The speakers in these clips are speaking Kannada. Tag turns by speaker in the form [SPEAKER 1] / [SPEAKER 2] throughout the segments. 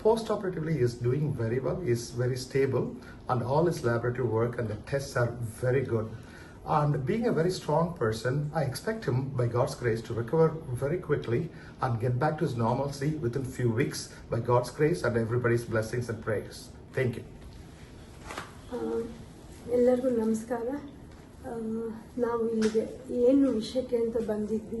[SPEAKER 1] Post-operatively, he is doing very well. He is very stable, and all his laboratory work and the tests are very good. And being a very strong person, I expect him, by God's grace, to recover very quickly and get back to his normalcy within few weeks, by God's grace and everybody's blessings and prayers. Thank you.
[SPEAKER 2] ಆ, ಎಲ್ಲರಿಗೂ ನಮಸ್ಕಾರ ಆ, ನಾವು ಇಲ್ಲಿಗೆ ಏನು ವಿಷಯಕ್ಕೆ ಅಂತ ಬಂದಿದ್ವಿ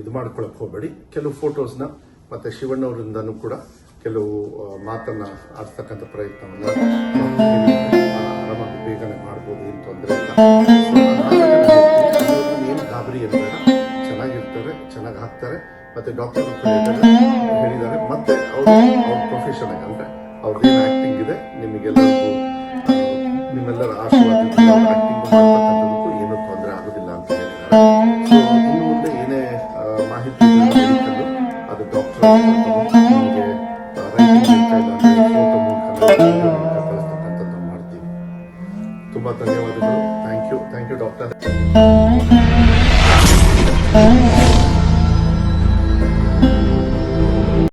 [SPEAKER 3] ಇದು ಮಾಡ್ಕೊಳಕ್ ಹೋಗಬೇಡಿ. ಕೆಲವು ಫೋಟೋಸ್ನ ಮತ್ತೆ ಶಿವಣ್ಣವರಿಂದನೂ ಕೂಡ ಕೆಲವು ಮಾತನ್ನು ಆಡ್ತಕ್ಕಂಥ ಪ್ರಯತ್ನವನ್ನು ಆರಾಮಾಗಿ ಬೇಗನೆ ಮಾಡ್ಬೋದು, ಏನು ತೊಂದರೆ ಇಲ್ಲ. ಏನು ಗಾಬರಿ ಇರಬೇಡ ಚೆನ್ನಾಗಿರ್ತಾರೆ, ಚೆನ್ನಾಗಿ ಹಾಕ್ತಾರೆ. ಮತ್ತೆ ಡಾಕ್ಟರ್ ಹೇಳಿದ್ದಾರೆ ಮತ್ತೆ ಅವರು, ಅವ್ರ ಪ್ರೊಫೆಷನ್ ಅಂದ್ರೆ ಅವ್ರದ್ದೇನು ಆಕ್ಟಿಂಗ್ ಇದೆ, ನಿಮಗೆಲ್ಲರಿಗೂ, ನಿಮ್ಮೆಲ್ಲರ ಆಶೀರ್ವಾದ ಮಾಡ್ತಕ್ಕಂಥದಕ್ಕೂ ಏನೂ ತೊಂದರೆ ಆಗೋದಿಲ್ಲ ಅಂತ ಹೇಳಿದ್ದಾರೆ. ತುಂಬಾ ಧನ್ಯವಾದಗಳು thank you thank you doctor